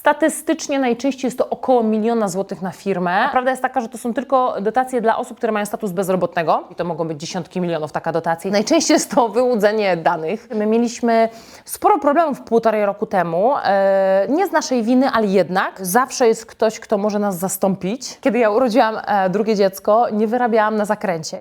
Statystycznie najczęściej jest to około miliona złotych na firmę. Prawda jest taka, że to są tylko dotacje dla osób, które mają status bezrobotnego i to mogą być dziesiątki milionów taka dotacja. Najczęściej jest to wyłudzenie danych. My mieliśmy sporo problemów półtorej roku temu, e, nie z naszej winy, ale jednak zawsze jest ktoś, kto może nas zastąpić. Kiedy ja urodziłam e, drugie dziecko, nie wyrabiałam na zakręcie.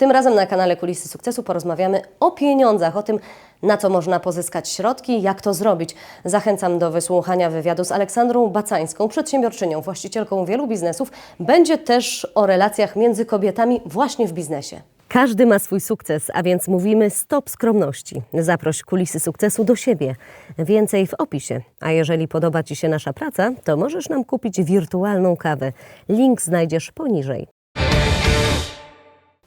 Tym razem na kanale Kulisy Sukcesu porozmawiamy o pieniądzach, o tym, na co można pozyskać środki, jak to zrobić. Zachęcam do wysłuchania wywiadu z Aleksandrą Bacańską, przedsiębiorczynią, właścicielką wielu biznesów. Będzie też o relacjach między kobietami właśnie w biznesie. Każdy ma swój sukces, a więc mówimy stop skromności. Zaproś Kulisy Sukcesu do siebie. Więcej w opisie. A jeżeli podoba Ci się nasza praca, to możesz nam kupić wirtualną kawę. Link znajdziesz poniżej.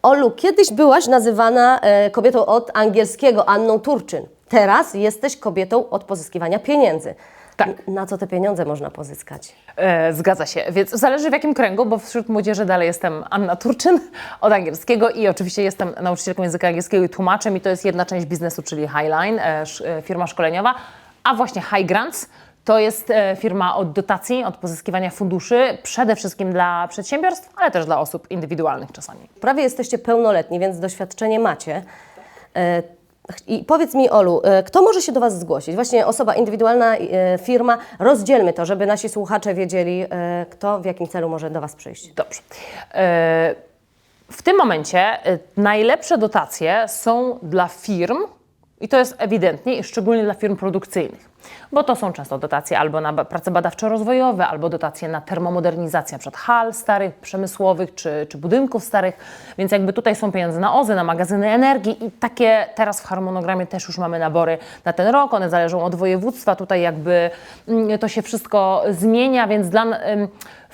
Olu, kiedyś byłaś nazywana e, kobietą od angielskiego, Anną Turczyn. Teraz jesteś kobietą od pozyskiwania pieniędzy. Tak. Na co te pieniądze można pozyskać? E, zgadza się, więc zależy w jakim kręgu, bo wśród młodzieży dalej jestem Anna Turczyn od angielskiego i oczywiście jestem nauczycielką języka angielskiego i tłumaczem i to jest jedna część biznesu, czyli Highline, e, sz, e, firma szkoleniowa, a właśnie High Grants to jest e, firma od dotacji, od pozyskiwania funduszy, przede wszystkim dla przedsiębiorstw, ale też dla osób indywidualnych czasami. Prawie jesteście pełnoletni, więc doświadczenie macie. E, I powiedz mi, Olu, e, kto może się do Was zgłosić? Właśnie osoba indywidualna, firma. Rozdzielmy to, żeby nasi słuchacze wiedzieli, kto w jakim celu może do Was przyjść. Dobrze. W tym momencie najlepsze dotacje są dla firm, i to jest ewidentnie, i szczególnie dla firm produkcyjnych, bo to są często dotacje albo na prace badawczo-rozwojowe, albo dotacje na termomodernizację, np. hal starych, przemysłowych, czy, czy budynków starych, więc jakby tutaj są pieniądze na OZE, na magazyny energii i takie teraz w harmonogramie też już mamy nabory na ten rok, one zależą od województwa, tutaj jakby mm, to się wszystko zmienia, więc dla,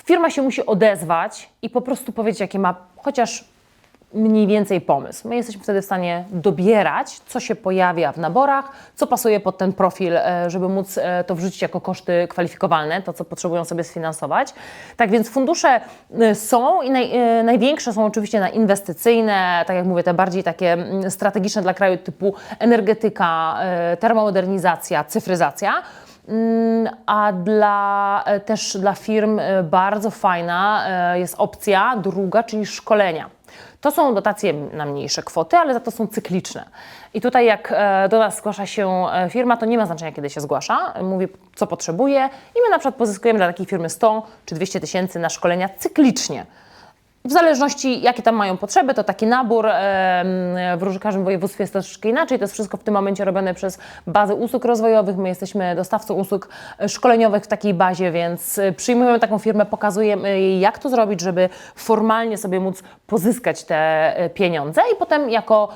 firma się musi odezwać i po prostu powiedzieć, jakie ma chociaż mniej więcej pomysł. My jesteśmy wtedy w stanie dobierać, co się pojawia w naborach, co pasuje pod ten profil, e, żeby móc e, to wrzucić jako koszty kwalifikowalne, to co potrzebują sobie sfinansować. Tak więc fundusze e, są i naj, największe są oczywiście na inwestycyjne, tak jak mówię, te bardziej takie mm, strategiczne dla kraju typu energetyka, termomodernizacja, cyfryzacja. Mm, A dla, e, też dla firm e, bardzo fajna e, jest opcja druga, czyli szkolenia. To są dotacje na mniejsze kwoty, ale za to są cykliczne. I tutaj jak do nas zgłasza się firma, to nie ma znaczenia, kiedy się zgłasza. Mówi, co potrzebuje i my na przykład pozyskujemy dla takiej firmy 100 czy 200 tysięcy na szkolenia cyklicznie. W zależności, jakie tam mają potrzeby, to taki nabór w każdym województwie jest troszeczkę inaczej. To jest wszystko w tym momencie robione przez bazę usług rozwojowych. My jesteśmy dostawcą usług szkoleniowych w takiej bazie, więc e, przyjmujemy taką firmę, pokazujemy jej, jak to zrobić, żeby formalnie sobie móc pozyskać te e, pieniądze i potem jako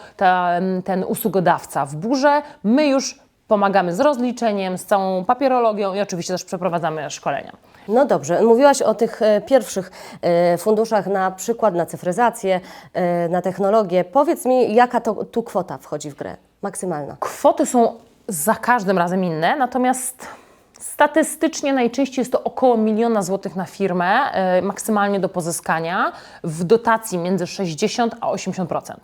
ten usługodawca w burze my już pomagamy z rozliczeniem, z całą papierologią i oczywiście też przeprowadzamy szkolenia. No dobrze, mówiłaś o tych e, pierwszych e, funduszach, na przykład na cyfryzację, e, na technologię. Powiedz mi, jaka to tu kwota wchodzi w grę? Maksymalna. Kwoty są za każdym razem inne, natomiast statystycznie najczęściej jest to około miliona złotych na firmę, maksymalnie do pozyskania, w dotacji między 60 a 80%.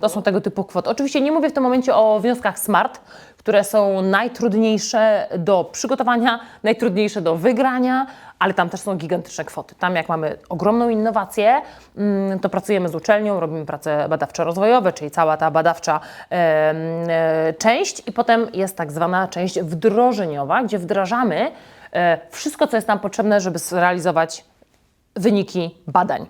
To są tego typu kwoty. Oczywiście nie mówię w tym momencie o wnioskach SMART, które są najtrudniejsze do przygotowania, najtrudniejsze do wygrania, ale tam też są gigantyczne kwoty. Tam jak mamy ogromną innowację, mm, to pracujemy z uczelnią, robimy prace badawczo-rozwojowe, czyli cała ta badawcza e, część i potem jest tak zwana część wdrożeniowa, gdzie wdrażamy e, wszystko, co jest nam potrzebne, żeby zrealizować wyniki badań.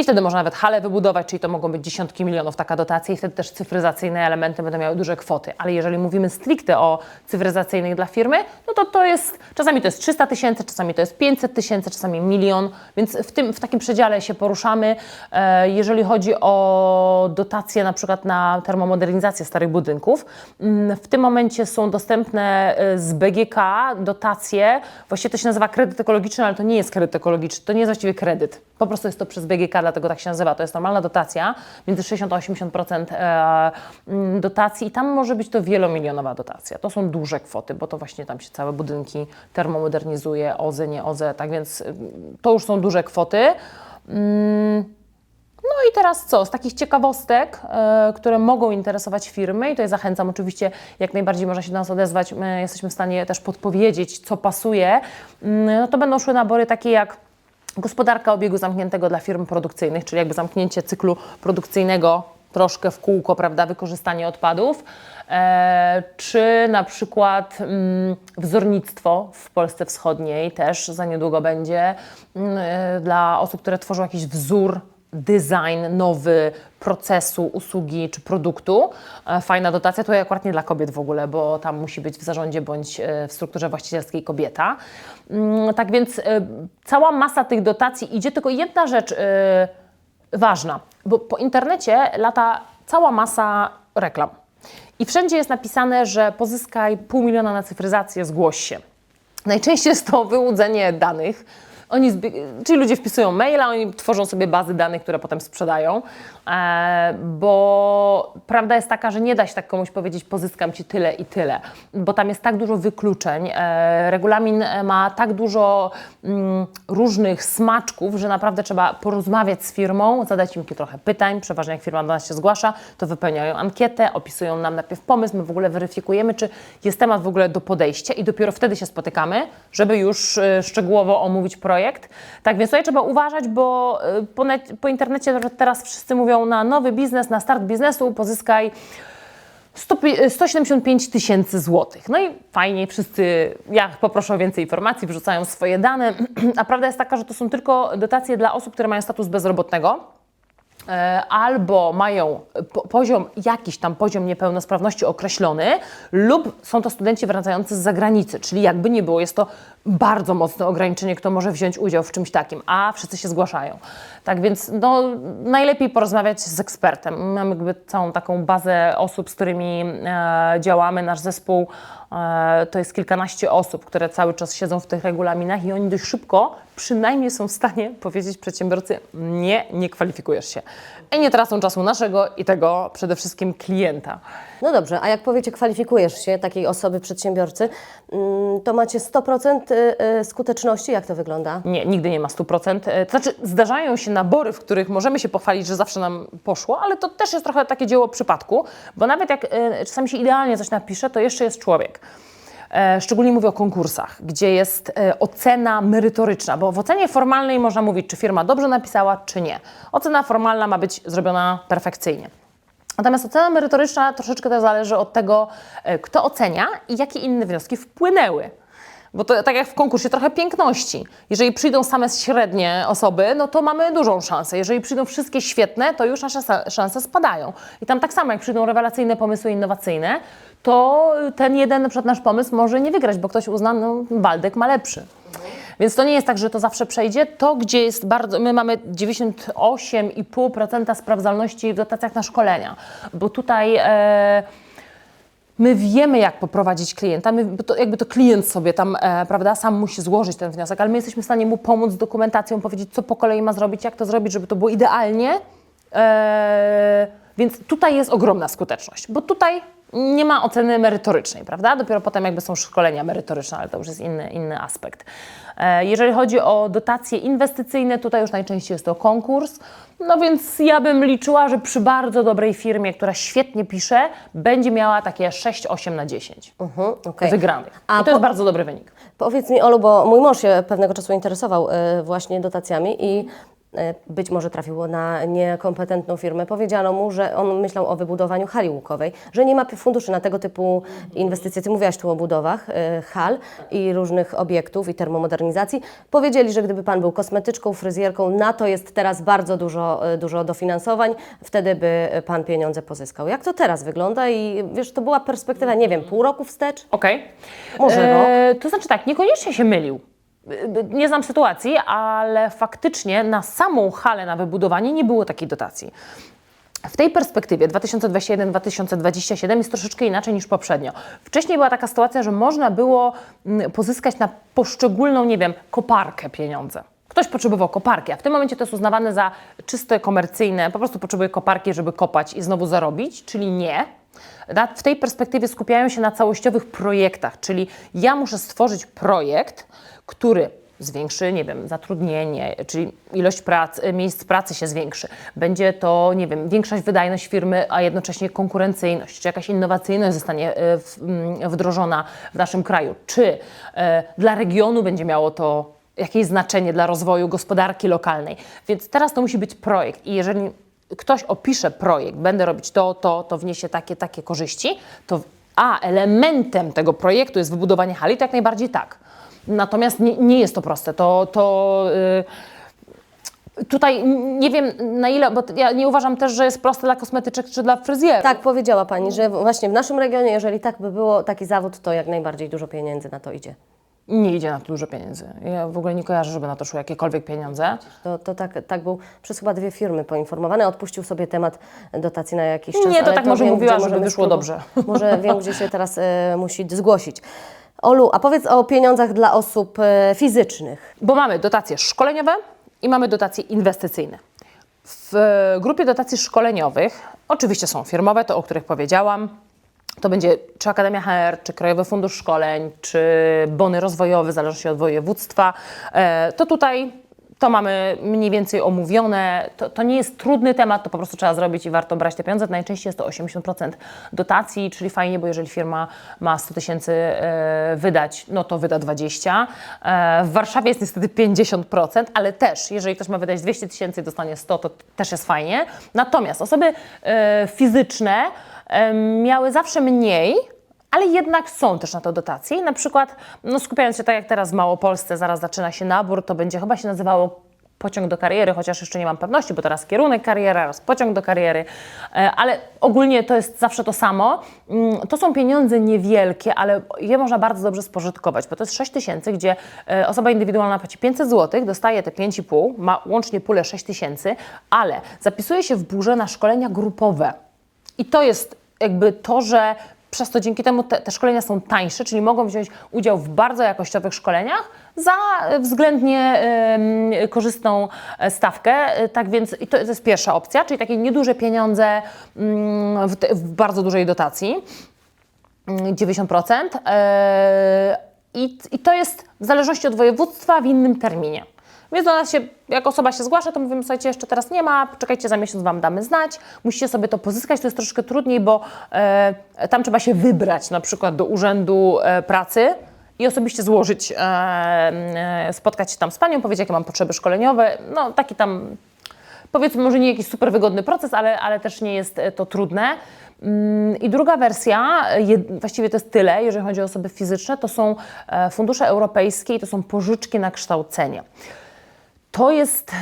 I wtedy można nawet halę wybudować, czyli to mogą być dziesiątki milionów taka dotacja i wtedy też cyfryzacyjne elementy będą miały duże kwoty. Ale jeżeli mówimy stricte o cyfryzacyjnych dla firmy, no to to jest, czasami to jest 300 tysięcy, czasami to jest 500 tysięcy, czasami milion, więc w, tym, w takim przedziale się poruszamy. E, jeżeli chodzi o dotacje na przykład na termomodernizację starych budynków, mm, w tym momencie są dostępne e, z BGK dotacje, właściwie to się nazywa kredyt ekologiczny, ale to nie jest kredyt ekologiczny, to nie jest właściwie kredyt. Po prostu jest to przez BGK, dlatego tak się nazywa. To jest normalna dotacja, między 60 a 80% e, mm, dotacji i tam może być to wielomilionowa dotacja. To są duże kwoty, bo to właśnie tam się całe budynki termomodernizuje, OZE, nie OZE, tak więc y, to już są duże kwoty. Mm, No i teraz co? Z takich ciekawostek, e, które mogą interesować firmy, i tutaj zachęcam oczywiście, jak najbardziej można się do nas odezwać, my jesteśmy w stanie też podpowiedzieć, co pasuje, mm, no to będą szły nabory takie jak gospodarka obiegu zamkniętego dla firm produkcyjnych, czyli jakby zamknięcie cyklu produkcyjnego troszkę w kółko, prawda, wykorzystanie odpadów, e, czy na przykład mm, wzornictwo w Polsce Wschodniej też za niedługo będzie mm, e, dla osób, które tworzą jakiś wzór design nowy procesu, usługi czy produktu. E, Fajna dotacja, to akurat nie dla kobiet w ogóle, bo tam musi być w zarządzie bądź e, w strukturze właścicielskiej kobieta. Mm, Tak więc e, cała masa tych dotacji idzie, tylko jedna rzecz ważna, bo po internecie lata cała masa reklam. I wszędzie jest napisane, że pozyskaj pół miliona na cyfryzację, zgłoś się. Najczęściej jest to wyłudzenie danych. Oni czyli ludzie wpisują maila, oni tworzą sobie bazy danych, które potem sprzedają, bo prawda jest taka, że nie da się tak komuś powiedzieć, pozyskam ci tyle i tyle, bo tam jest tak dużo wykluczeń. E, regulamin e, ma tak dużo mm, różnych smaczków, że naprawdę trzeba porozmawiać z firmą, zadać im trochę pytań. Przeważnie jak firma do nas się zgłasza, to wypełniają ankietę, opisują nam najpierw pomysł, my w ogóle weryfikujemy, czy jest temat w ogóle do podejścia i dopiero wtedy się spotykamy, żeby już y, szczegółowo omówić projekt. Tak więc tutaj trzeba uważać, bo po, po internecie teraz wszyscy mówią na nowy biznes, na start biznesu pozyskaj 100 pi- 175 tysięcy złotych. No i fajnie, wszyscy, jak poproszę o więcej informacji, wrzucają swoje dane, a prawda jest taka, że to są tylko dotacje dla osób, które mają status bezrobotnego, e, albo mają po, poziom, jakiś tam poziom niepełnosprawności określony, lub są to studenci wracający z zagranicy, czyli jakby nie było, jest to bardzo mocne ograniczenie, kto może wziąć udział w czymś takim, a wszyscy się zgłaszają. Tak więc no, najlepiej porozmawiać z ekspertem. Mamy jakby całą taką bazę osób, z którymi e, działamy, nasz zespół e, to jest kilkanaście osób, które cały czas siedzą w tych regulaminach i oni dość szybko przynajmniej są w stanie powiedzieć przedsiębiorcy nie, nie kwalifikujesz się. I nie tracą czasu naszego i tego przede wszystkim klienta. No dobrze, a jak powiecie, kwalifikujesz się takiej osoby, przedsiębiorcy, mm, to macie 100% y, y, skuteczności? Jak to wygląda? Nie, nigdy nie ma 100%. E, To znaczy, zdarzają się nabory, w których możemy się pochwalić, że zawsze nam poszło, ale to też jest trochę takie dzieło przypadku, bo nawet jak czasami się idealnie coś napisze, to jeszcze jest człowiek. E, Szczególnie mówię o konkursach, gdzie jest e, ocena merytoryczna, bo w ocenie formalnej można mówić, czy firma dobrze napisała, czy nie. Ocena formalna ma być zrobiona perfekcyjnie. Natomiast ocena merytoryczna troszeczkę też zależy od tego, e, kto ocenia i jakie inne wnioski wpłynęły. Bo to tak jak w konkursie trochę piękności. Jeżeli przyjdą same średnie osoby, no to mamy dużą szansę. Jeżeli przyjdą wszystkie świetne, to już nasze szanse spadają. I tam tak samo, jak przyjdą rewelacyjne pomysły innowacyjne, to ten jeden na przykład nasz pomysł może nie wygrać, bo ktoś uzna, no Waldek ma lepszy. Więc to nie jest tak, że to zawsze przejdzie. To, gdzie jest bardzo. My mamy 98,5% sprawdzalności w dotacjach na szkolenia, bo tutaj. E, My wiemy, jak poprowadzić klienta, my, to, jakby to klient sobie tam, e, prawda, sam musi złożyć ten wniosek, ale my jesteśmy w stanie mu pomóc z dokumentacją, powiedzieć, co po kolei ma zrobić, jak to zrobić, żeby to było idealnie. E, więc tutaj jest ogromna skuteczność, bo tutaj nie ma oceny merytorycznej, prawda? Dopiero potem jakby są szkolenia merytoryczne, ale to już jest inny, inny aspekt. E, jeżeli chodzi o dotacje inwestycyjne, tutaj już najczęściej jest to konkurs, no więc ja bym liczyła, że przy bardzo dobrej firmie, która świetnie pisze, będzie miała takie 6-8 na 10 Mhm, okej. wygranych. A I to jest po- bardzo dobry wynik. Powiedz mi, Olu, bo mój mąż się pewnego czasu interesował y, właśnie dotacjami i być może trafiło na niekompetentną firmę. Powiedziano mu, że on myślał o wybudowaniu hali łukowej, że nie ma funduszy na tego typu inwestycje. Ty mówiłaś tu o budowach y, hal i różnych obiektów i termomodernizacji. Powiedzieli, że gdyby pan był kosmetyczką, fryzjerką, na to jest teraz bardzo dużo, y, dużo dofinansowań, wtedy by pan pieniądze pozyskał. Jak to teraz wygląda? I wiesz, to była perspektywa, nie wiem, pół roku wstecz? Okej. Może E, To znaczy tak, niekoniecznie się mylił. Nie znam sytuacji, ale faktycznie na samą halę, na wybudowanie nie było takiej dotacji. W tej perspektywie 2021-2027 jest troszeczkę inaczej niż poprzednio. Wcześniej była taka sytuacja, że można było mm, pozyskać na poszczególną, nie wiem, koparkę pieniądze. Ktoś potrzebował koparki, a w tym momencie to jest uznawane za czyste komercyjne, po prostu potrzebuje koparki, żeby kopać i znowu zarobić, czyli nie. W tej perspektywie skupiają się na całościowych projektach, czyli ja muszę stworzyć projekt, który zwiększy, nie wiem, zatrudnienie, czyli ilość prac, miejsc pracy się zwiększy. Będzie to, nie wiem, większa wydajność firmy, a jednocześnie konkurencyjność, czy jakaś innowacyjność zostanie e, mm, wdrożona w naszym kraju, czy e, dla regionu będzie miało to jakieś znaczenie dla rozwoju gospodarki lokalnej. Więc teraz to musi być projekt i jeżeli ktoś opisze projekt, będę robić to, to, to wniesie takie, takie korzyści, to a elementem tego projektu jest wybudowanie hali, to jak najbardziej tak. Natomiast nie, nie jest to proste. To, to y, tutaj nie wiem na ile, bo ja nie uważam też, że jest proste dla kosmetyczek czy dla fryzjerów. Tak, powiedziała Pani, że właśnie w naszym regionie, jeżeli tak by było taki zawód, to jak najbardziej dużo pieniędzy na to idzie. Nie idzie na to dużo pieniędzy. Ja w ogóle nie kojarzę, żeby na to szły jakiekolwiek pieniądze. To, to tak, tak był przez chyba dwie firmy poinformowane. Odpuścił sobie temat dotacji na jakiś czas. Nie, to tak może wiem, mówiła, gdzie żeby wyszło dobrze. Może wiem, gdzie się teraz e, musi zgłosić. Olu, a powiedz o pieniądzach dla osób e, fizycznych. Bo mamy dotacje szkoleniowe i mamy dotacje inwestycyjne. W e, grupie dotacji szkoleniowych oczywiście są firmowe, to o których powiedziałam. To będzie czy Akademia HR, czy Krajowy Fundusz Szkoleń, czy bony rozwojowe, w zależności od województwa. E, To tutaj to mamy mniej więcej omówione. To, to nie jest trudny temat, to po prostu trzeba zrobić i warto brać te pieniądze. Najczęściej jest to 80% dotacji, czyli fajnie, bo jeżeli firma ma 100 tysięcy e, wydać, no to wyda 20. E, W Warszawie jest niestety 50%, ale też, jeżeli ktoś ma wydać 200 tysięcy i dostanie 100, to też jest fajnie. Natomiast osoby e, fizyczne miały zawsze mniej, ale jednak są też na to dotacje. I na przykład, no skupiając się tak jak teraz w Małopolsce, zaraz zaczyna się nabór, to będzie chyba się nazywało pociąg do kariery, chociaż jeszcze nie mam pewności, bo teraz kierunek kariera, raz pociąg do kariery, e, ale ogólnie to jest zawsze to samo. Mm, To są pieniądze niewielkie, ale je można bardzo dobrze spożytkować, bo to jest 6 tysięcy, gdzie e, osoba indywidualna płaci 500 zł, dostaje te 5,5, ma łącznie pulę 6 tysięcy, ale zapisuje się w burze na szkolenia grupowe. I to jest jakby to, że przez to dzięki temu te, te szkolenia są tańsze, czyli mogą wziąć udział w bardzo jakościowych szkoleniach za względnie em, korzystną e, stawkę. E, Tak więc to jest pierwsza opcja, czyli takie nieduże pieniądze mm, w, w bardzo dużej dotacji. Mm, 90%. e, I, I to jest w zależności od województwa w innym terminie. Więc do nas się, jak osoba się zgłasza, to mówimy, słuchajcie, jeszcze teraz nie ma, czekajcie, za miesiąc Wam damy znać, musicie sobie to pozyskać, to jest troszkę trudniej, bo e, tam trzeba się wybrać na przykład do urzędu e, pracy i osobiście złożyć, e, e, spotkać się tam z Panią, powiedzieć, jakie mam potrzeby szkoleniowe, no taki tam powiedzmy, może nie jakiś super wygodny proces, ale, ale też nie jest e, to trudne. Mm, I druga wersja, e, właściwie to jest tyle, jeżeli chodzi o osoby fizyczne, to są e, fundusze europejskie i to są pożyczki na kształcenie. To jest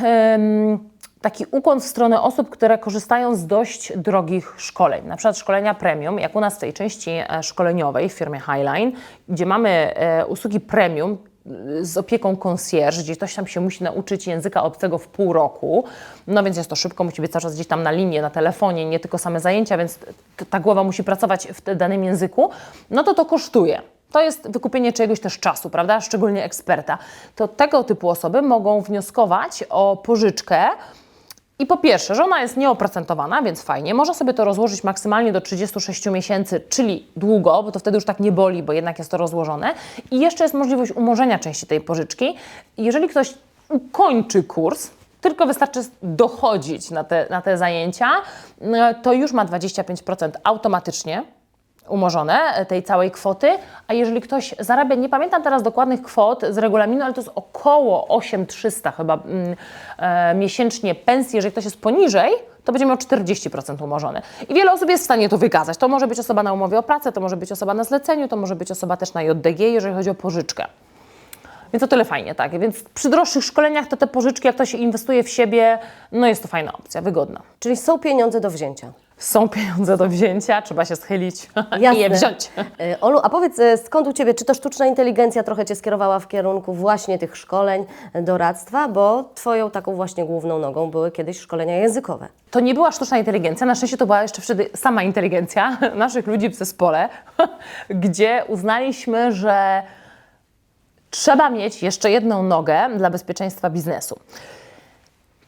taki ukłon w stronę osób, które korzystają z dość drogich szkoleń, na przykład szkolenia premium, jak u nas w tej części e, szkoleniowej w firmie Highline, gdzie mamy e, usługi premium y, z opieką concierge, gdzie ktoś tam się musi nauczyć języka obcego w pół roku, no więc jest to szybko, musi być cały czas gdzieś tam na linii, na telefonie, nie tylko same zajęcia, więc ta głowa musi pracować w danym języku, no to to kosztuje. To jest wykupienie czegoś też czasu, prawda? Szczególnie eksperta. To tego typu osoby mogą wnioskować o pożyczkę. I po pierwsze, że ona jest nieoprocentowana, więc fajnie. Można sobie to rozłożyć maksymalnie do 36 miesięcy, czyli długo, bo to wtedy już tak nie boli, bo jednak jest to rozłożone. I jeszcze jest możliwość umorzenia części tej pożyczki. Jeżeli ktoś ukończy kurs, tylko wystarczy dochodzić na te, na te zajęcia, e, to już ma 25% automatycznie umorzone e, tej całej kwoty, a jeżeli ktoś zarabia, nie pamiętam teraz dokładnych kwot z regulaminu, ale to jest około 8300 chyba mm, e, miesięcznie pensji, jeżeli ktoś jest poniżej, to będzie miał 40% umorzone. I wiele osób jest w stanie to wykazać. To może być osoba na umowie o pracę, to może być osoba na zleceniu, to może być osoba też na JDG, jeżeli chodzi o pożyczkę. Więc to tyle fajnie, tak. Więc przy droższych szkoleniach to te pożyczki, jak ktoś inwestuje w siebie, no jest to fajna opcja, wygodna. Czyli są pieniądze do wzięcia. Są pieniądze do wzięcia, trzeba się schylić i je wziąć. E, Olu, a powiedz, e, skąd u Ciebie, czy to sztuczna inteligencja trochę Cię skierowała w kierunku właśnie tych szkoleń, e, doradztwa, bo Twoją taką właśnie główną nogą były kiedyś szkolenia językowe. To nie była sztuczna inteligencja, na szczęście to była jeszcze wtedy sama inteligencja naszych ludzi w zespole, gdzie uznaliśmy, że trzeba mieć jeszcze jedną nogę dla bezpieczeństwa biznesu.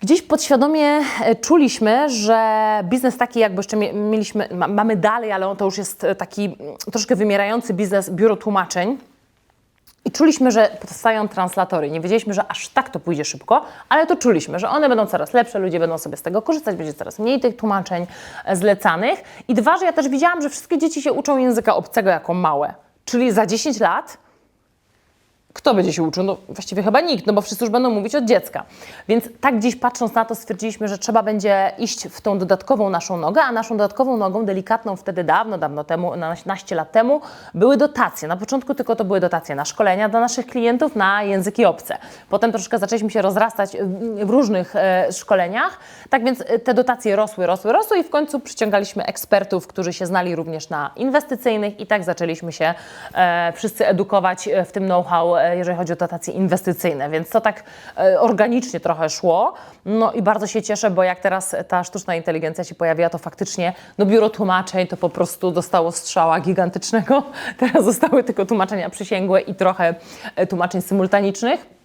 Gdzieś podświadomie e, czuliśmy, że biznes taki jakby jeszcze mie- mieliśmy, ma, mamy dalej, ale on to już jest e, taki mm, troszkę wymierający biznes biuro tłumaczeń, I czuliśmy, że powstają translatory. Nie wiedzieliśmy, że aż tak to pójdzie szybko, ale to czuliśmy, że one będą coraz lepsze, ludzie będą sobie z tego korzystać, będzie coraz mniej tych tłumaczeń e, zlecanych. I dwa, że ja też widziałam, że wszystkie dzieci się uczą języka obcego jako małe. Czyli za 10 lat kto będzie się uczył? No właściwie chyba nikt, no bo wszyscy już będą mówić od dziecka. Więc tak gdzieś patrząc na to stwierdziliśmy, że trzeba będzie iść w tą dodatkową naszą nogę, a naszą dodatkową nogą, delikatną wtedy dawno, dawno temu, na naście lat temu, były dotacje. Na początku tylko to były dotacje na szkolenia dla naszych klientów na języki obce. Potem troszkę zaczęliśmy się rozrastać w- w różnych e, szkoleniach, tak więc e, te dotacje rosły, rosły, rosły i w końcu przyciągaliśmy ekspertów, którzy się znali również na inwestycyjnych i tak zaczęliśmy się e, wszyscy edukować e, w tym know-how, e, jeżeli chodzi o dotacje inwestycyjne, więc to tak e, organicznie trochę szło. No i bardzo się cieszę, bo jak teraz ta sztuczna inteligencja się pojawiła, to faktycznie no biuro tłumaczeń to po prostu dostało strzała gigantycznego. Teraz zostały tylko tłumaczenia przysięgłe i trochę e, tłumaczeń symultanicznych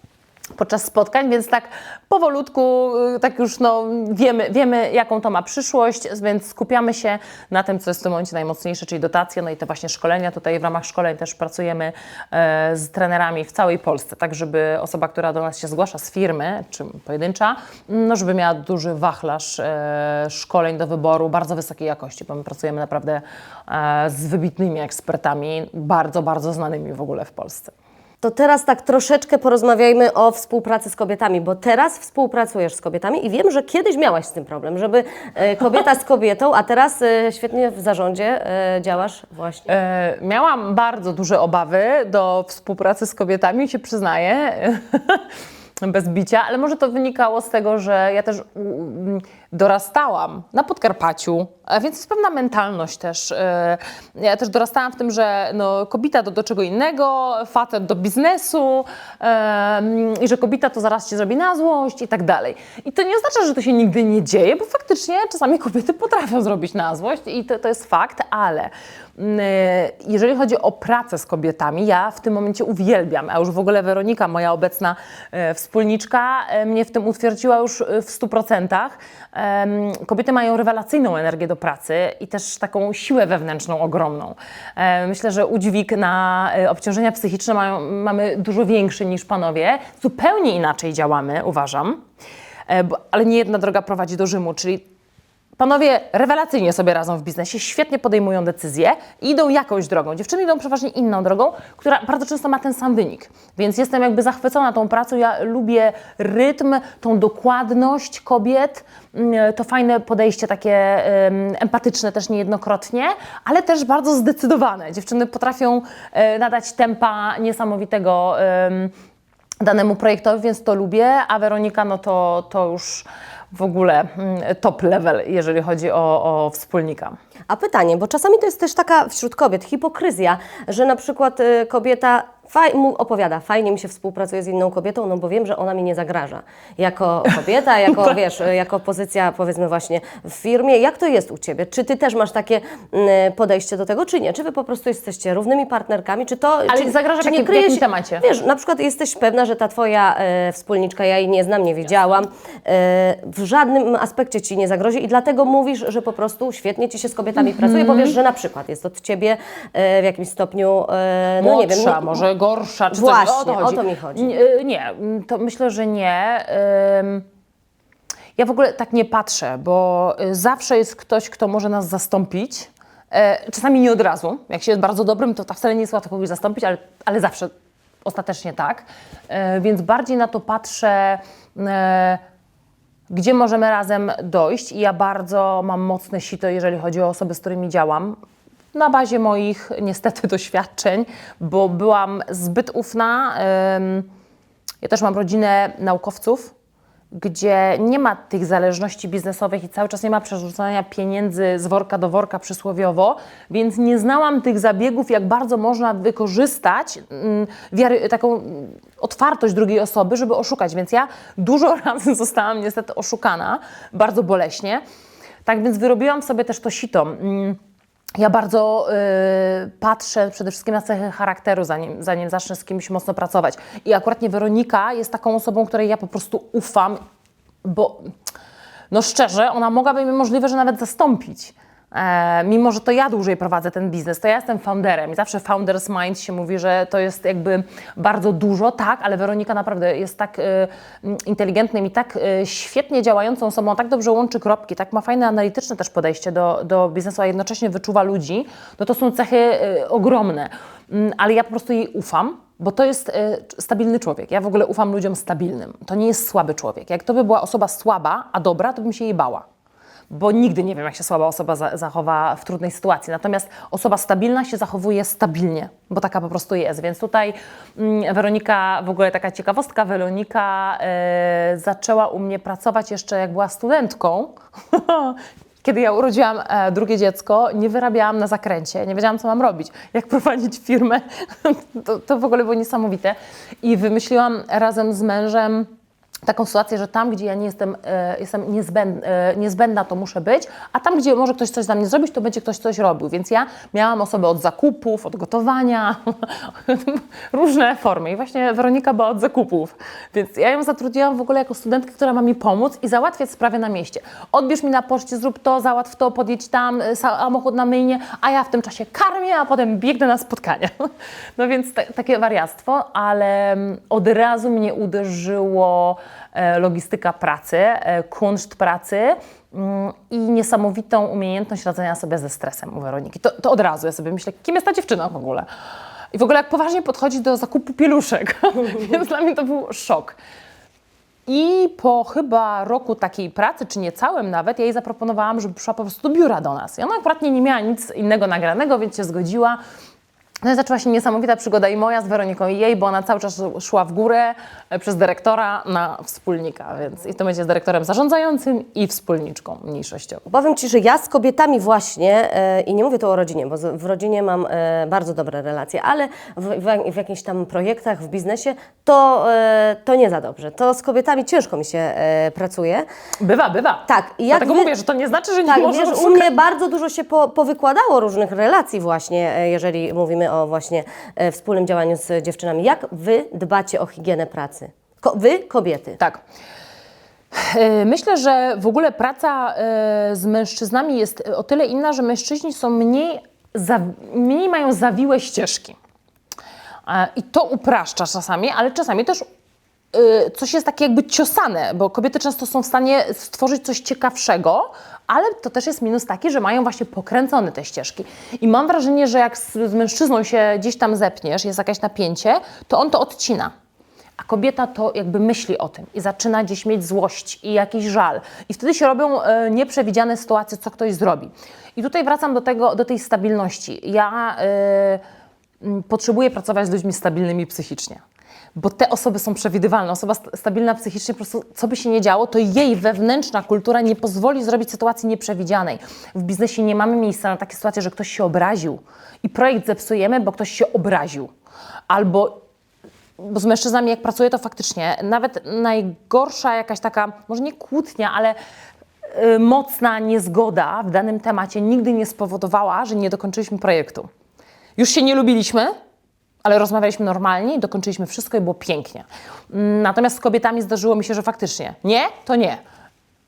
podczas spotkań, więc tak powolutku, y, tak już no, wiemy, wiemy, jaką to ma przyszłość, więc skupiamy się na tym, co jest w tym momencie najmocniejsze, czyli dotacje, no i te właśnie szkolenia. Tutaj w ramach szkoleń też pracujemy e, z trenerami w całej Polsce, tak żeby osoba, która do nas się zgłasza z firmy, czy pojedyncza, no żeby miała duży wachlarz e, szkoleń do wyboru bardzo wysokiej jakości, bo my pracujemy naprawdę e, z wybitnymi ekspertami, bardzo, bardzo znanymi w ogóle w Polsce. To teraz tak troszeczkę porozmawiajmy o współpracy z kobietami, bo teraz współpracujesz z kobietami i wiem, że kiedyś miałaś z tym problem, żeby e, kobieta z kobietą, a teraz e, świetnie w zarządzie e, działasz właśnie. E, Miałam bardzo duże obawy do współpracy z kobietami, się przyznaję, bez bicia, ale może to wynikało z tego, że ja też dorastałam na Podkarpaciu, a więc jest pewna mentalność też. E, Ja też dorastałam w tym, że no, kobieta to do czego innego, facet do biznesu e, i że kobieta to zaraz cię zrobi na złość i tak dalej. I to nie oznacza, że to się nigdy nie dzieje, bo faktycznie czasami kobiety potrafią zrobić na złość i to, to jest fakt, ale mm, jeżeli chodzi o pracę z kobietami, ja w tym momencie uwielbiam, a już w ogóle Weronika, moja obecna e, wspólniczka, e, mnie w tym utwierdziła już e, w 100%. Kobiety mają rewelacyjną energię do pracy i też taką siłę wewnętrzną ogromną. Myślę, że udźwig na e, obciążenia psychiczne mają, mamy dużo większy niż panowie. Zupełnie inaczej działamy, uważam. E, Ale nie jedna droga prowadzi do Rzymu, czyli Panowie rewelacyjnie sobie radzą w biznesie, świetnie podejmują decyzje i idą jakąś drogą. Dziewczyny idą przeważnie inną drogą, która bardzo często ma ten sam wynik. Więc jestem jakby zachwycona tą pracą. Ja lubię rytm, tą dokładność kobiet, mm, to fajne podejście takie em, empatyczne też niejednokrotnie, ale też bardzo zdecydowane. Dziewczyny potrafią e, nadać tempa niesamowitego em, danemu projektowi, więc to lubię, a Weronika, no to, to już w ogóle mm, top level, jeżeli chodzi o, o wspólnika. A pytanie, bo czasami to jest też taka wśród kobiet hipokryzja, że na przykład y, kobieta faj, mu opowiada, fajnie mi się współpracuje z inną kobietą, no bo wiem, że ona mi nie zagraża. Jako kobieta, jako wiesz, jako pozycja powiedzmy właśnie w firmie. Jak to jest u Ciebie? Czy Ty też masz takie mm, podejście do tego, czy nie? Czy Wy po prostu jesteście równymi partnerkami? Czy to... Ale czy, zagraża czy nie jakim- w jakim temacie? Wiesz, na przykład jesteś pewna, że ta Twoja e, wspólniczka, ja jej nie znam, nie widziałam, e, w żadnym aspekcie Ci nie zagrozi i dlatego mówisz, że po prostu świetnie Ci się z kobietami Mhm. pracuje, bo wiesz, że na przykład jest od Ciebie e, w jakimś stopniu, e, no nie wiem, Młodsza, nie- może gorsza, czy Właśnie, coś. O to, o chodzi. to mi chodzi. Nie, y, Nie, to myślę, że nie. Ja w ogóle tak nie patrzę, bo y, zawsze jest ktoś, kto może nas zastąpić. E, Czasami nie od razu. Jak się jest bardzo dobrym, to wcale nie jest łatwo kogoś zastąpić, ale, ale zawsze ostatecznie tak. E, Więc bardziej na to patrzę. e, gdzie możemy razem dojść. I ja bardzo mam mocne sito, jeżeli chodzi o osoby, z którymi działam. Na bazie moich niestety doświadczeń, bo byłam zbyt ufna. Ja też mam rodzinę naukowców, gdzie nie ma tych zależności biznesowych i cały czas nie ma przerzucania pieniędzy z worka do worka przysłowiowo, więc nie znałam tych zabiegów, jak bardzo można wykorzystać mm, wiary, taką mm, otwartość drugiej osoby, żeby oszukać. Więc ja dużo razy zostałam niestety oszukana, bardzo boleśnie. Tak więc wyrobiłam sobie też to sito. Ja bardzo y, patrzę przede wszystkim na cechy charakteru, zanim, zanim zacznę z kimś mocno pracować. I akurat nie Weronika jest taką osobą, której ja po prostu ufam, bo no szczerze, ona mogłaby mnie możliwe, że nawet zastąpić. E, mimo, że to ja dłużej prowadzę ten biznes, to ja jestem founderem i zawsze founders mind się mówi, że to jest jakby bardzo dużo, tak, ale Weronika naprawdę jest tak e, m, inteligentnym i tak e, świetnie działającą osobą, tak dobrze łączy kropki, tak ma fajne analityczne też podejście do, do biznesu, a jednocześnie wyczuwa ludzi, no to są cechy e, ogromne, Mm, ale ja po prostu jej ufam, bo to jest stabilny człowiek. Ja w ogóle ufam ludziom stabilnym. To nie jest słaby człowiek. Jak to by była osoba słaba, a dobra, to bym się jej bała. Bo nigdy nie wiem, jak się słaba osoba za, zachowa w trudnej sytuacji. Natomiast osoba stabilna się zachowuje stabilnie, bo taka po prostu jest. Więc tutaj mm, Weronika, w ogóle taka ciekawostka, Weronika e, zaczęła u mnie pracować jeszcze jak była studentką. Kiedy ja urodziłam e, drugie dziecko, nie wyrabiałam na zakręcie, nie wiedziałam, co mam robić, jak prowadzić firmę. to, to w ogóle było niesamowite. I wymyśliłam razem z mężem taką sytuację, że tam, gdzie ja nie jestem, e, jestem niezbędna, e, niezbędna, to muszę być, a tam, gdzie może ktoś coś za mnie zrobić, to będzie ktoś coś robił. Więc ja miałam osobę od zakupów, od gotowania, różne formy. I właśnie Weronika była od zakupów. Więc ja ją zatrudniłam w ogóle jako studentkę, która ma mi pomóc i załatwiać sprawy na mieście. Odbierz mi na poczcie, zrób to, załatw to, podjedź tam, e, samochód na myjnie, a ja w tym czasie karmię, a potem biegnę na spotkania. No więc ta, takie wariactwo, ale mm, od razu mnie uderzyło logistyka pracy, e, kunszt pracy mm, i niesamowitą umiejętność radzenia sobie ze stresem u Weroniki. To, to od razu ja sobie myślę, kim jest ta dziewczyna w ogóle? I w ogóle jak poważnie podchodzi do zakupu pieluszek. Więc dla mnie to był szok. I po chyba roku takiej pracy, czy niecałym nawet, ja jej zaproponowałam, żeby przyszła po prostu do biura do nas. I ona akurat nie, miała nic innego nagranego, więc się zgodziła. No i zaczęła się niesamowita przygoda i moja z Weroniką i jej, bo ona cały czas szła w górę e, przez dyrektora na wspólnika, więc i tym momencie jest dyrektorem zarządzającym i wspólniczką mniejszościową. Powiem Ci, że ja z kobietami właśnie, e, i nie mówię tu o rodzinie, bo z, w rodzinie mam e, bardzo dobre relacje, ale w, w, w jakichś tam projektach, w biznesie, to, e, to nie za dobrze. To z kobietami ciężko mi się e, pracuje. Bywa, bywa. Tak, i jak Dlatego wy- mówię, że to nie znaczy, że nie Tak, można wiesz, u mnie bardzo dużo się po, powykładało różnych relacji właśnie, e, jeżeli mówimy o właśnie e, wspólnym działaniu z dziewczynami. Jak Wy dbacie o higienę pracy? Ko, wy, kobiety. Tak. E, Myślę, że w ogóle praca e, z mężczyznami jest o tyle inna, że mężczyźni są mniej, mniej mają zawiłe ścieżki. E, I to upraszcza czasami, ale czasami też e, coś jest takie jakby ciosane, bo kobiety często są w stanie stworzyć coś ciekawszego, ale to też jest minus taki, że mają właśnie pokręcone te ścieżki. I mam wrażenie, że jak z, z mężczyzną się gdzieś tam zepniesz, jest jakieś napięcie, to on to odcina. A kobieta to jakby myśli o tym i zaczyna gdzieś mieć złość i jakiś żal. I wtedy się robią e, nieprzewidziane sytuacje, co ktoś zrobi. I tutaj wracam do, tego, do tej stabilności. Ja e, potrzebuję pracować z ludźmi stabilnymi psychicznie. Bo te osoby są przewidywalne. Osoba st- stabilna psychicznie, po prostu co by się nie działo, to jej wewnętrzna kultura nie pozwoli zrobić sytuacji nieprzewidzianej. W biznesie nie mamy miejsca na takie sytuacje, że ktoś się obraził i projekt zepsujemy, bo ktoś się obraził. Albo bo z mężczyznami jak pracuję, to faktycznie nawet najgorsza jakaś taka, może nie kłótnia, ale y, mocna niezgoda w danym temacie nigdy nie spowodowała, że nie dokończyliśmy projektu. Już się nie lubiliśmy, ale rozmawialiśmy normalnie dokończyliśmy wszystko i było pięknie. Natomiast z kobietami zdarzyło mi się, że faktycznie nie, to nie.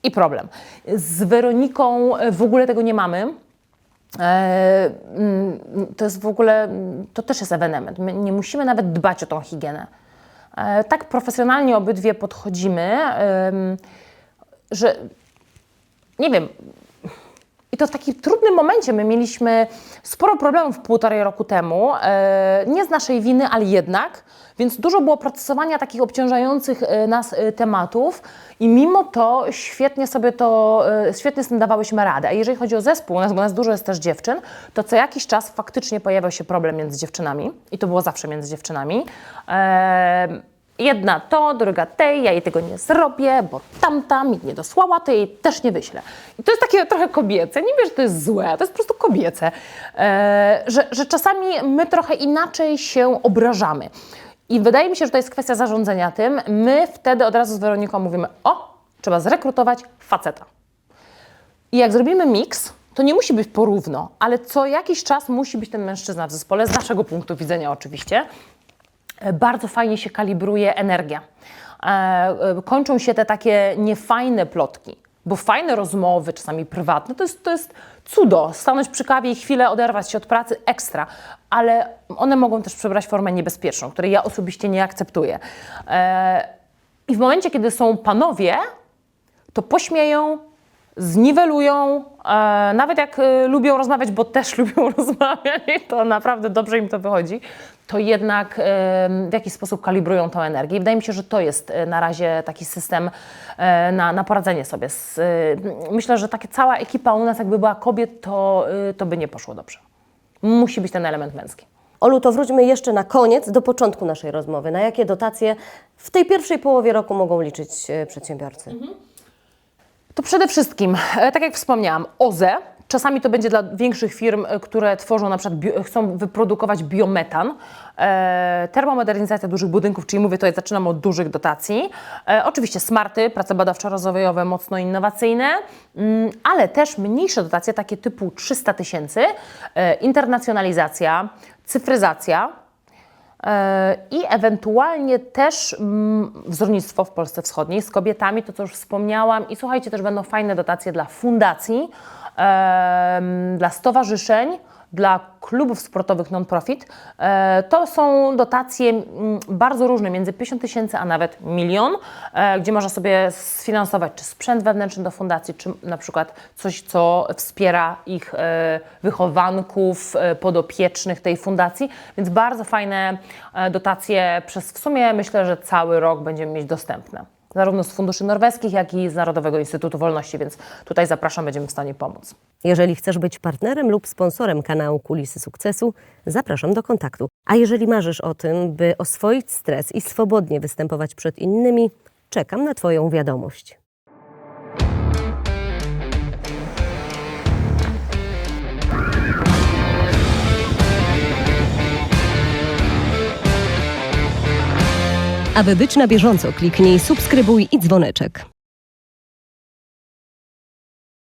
I problem. Z Weroniką y, w ogóle tego nie mamy. E, mm, to jest w ogóle, to też jest ewenement. My nie musimy nawet dbać o tą higienę. E, Tak profesjonalnie obydwie podchodzimy, że nie wiem. I to w takim trudnym momencie. My mieliśmy sporo problemów półtorej roku temu, e, nie z naszej winy, ale jednak, więc dużo było procesowania takich obciążających e, nas e, tematów i mimo to świetnie sobie to, świetnie z tym dawałyśmy radę. A jeżeli chodzi o zespół, nas, bo nas dużo jest też dziewczyn, to co jakiś czas faktycznie pojawiał się problem między dziewczynami i to było zawsze między dziewczynami. Jedna to, druga tej, ja jej tego nie zrobię, bo tamta mi nie dosłała, to jej też nie wyślę. I to jest takie trochę kobiece. Nie wiem, że to jest złe, to jest po prostu kobiece. E, że, że czasami my trochę inaczej się obrażamy. I wydaje mi się, że to jest kwestia zarządzania tym. My wtedy od razu z Weroniką mówimy, o, trzeba zrekrutować faceta. I jak zrobimy miks, to nie musi być porówno, ale co jakiś czas musi być ten mężczyzna w zespole, z naszego punktu widzenia oczywiście. E, Bardzo fajnie się kalibruje energia. E, e, Kończą się te takie niefajne plotki. Bo fajne rozmowy, czasami prywatne, to jest, to jest cudo. Stanąć przy kawie i chwilę oderwać się od pracy, ekstra. Ale one mogą też przybrać formę niebezpieczną, której ja osobiście nie akceptuję. I w momencie, kiedy są panowie, to pośmieją, zniwelują, e, nawet jak e, lubią rozmawiać, bo też lubią rozmawiać, to naprawdę dobrze im to wychodzi, to jednak e, w jakiś sposób kalibrują tą energię. I wydaje mi się, że to jest e, na razie taki system e, na, na poradzenie sobie. Z, e, myślę, że taka cała ekipa u nas jakby była kobiet, to, e, to by nie poszło dobrze. Musi być ten element męski. Olu, to wróćmy jeszcze na koniec, do początku naszej rozmowy. Na jakie dotacje w tej pierwszej połowie roku mogą liczyć przedsiębiorcy? To przede wszystkim, e, tak jak wspomniałam, OZE. Czasami to będzie dla większych firm, e, które tworzą na przykład, bio, chcą wyprodukować biometan. E, termomodernizacja dużych budynków, czyli mówię tutaj, zaczynam od dużych dotacji. E, oczywiście smarty, prace badawczo-rozwojowe, mocno innowacyjne, mm, ale też mniejsze dotacje, takie typu 300 tysięcy, e, internacjonalizacja, cyfryzacja, I ewentualnie też mm, wzornictwo w Polsce Wschodniej z kobietami, to co już wspomniałam. I słuchajcie, też będą fajne dotacje dla fundacji, dla stowarzyszeń, dla klubów sportowych non-profit. E, To są dotacje mm, bardzo różne, między 50 tysięcy a nawet milion, e, gdzie można sobie sfinansować czy sprzęt wewnętrzny do fundacji, czy na przykład coś, co wspiera ich e, wychowanków, podopiecznych tej fundacji. Więc bardzo fajne dotacje przez w sumie myślę, że cały rok będziemy mieć dostępne. Zarówno z funduszy norweskich, jak i z Narodowego Instytutu Wolności, więc tutaj zapraszam, będziemy w stanie pomóc. Jeżeli chcesz być partnerem lub sponsorem kanału Kulisy Sukcesu, zapraszam do kontaktu. A jeżeli marzysz o tym, by oswoić stres i swobodnie występować przed innymi, czekam na Twoją wiadomość. Aby być na bieżąco, kliknij subskrybuj i dzwoneczek.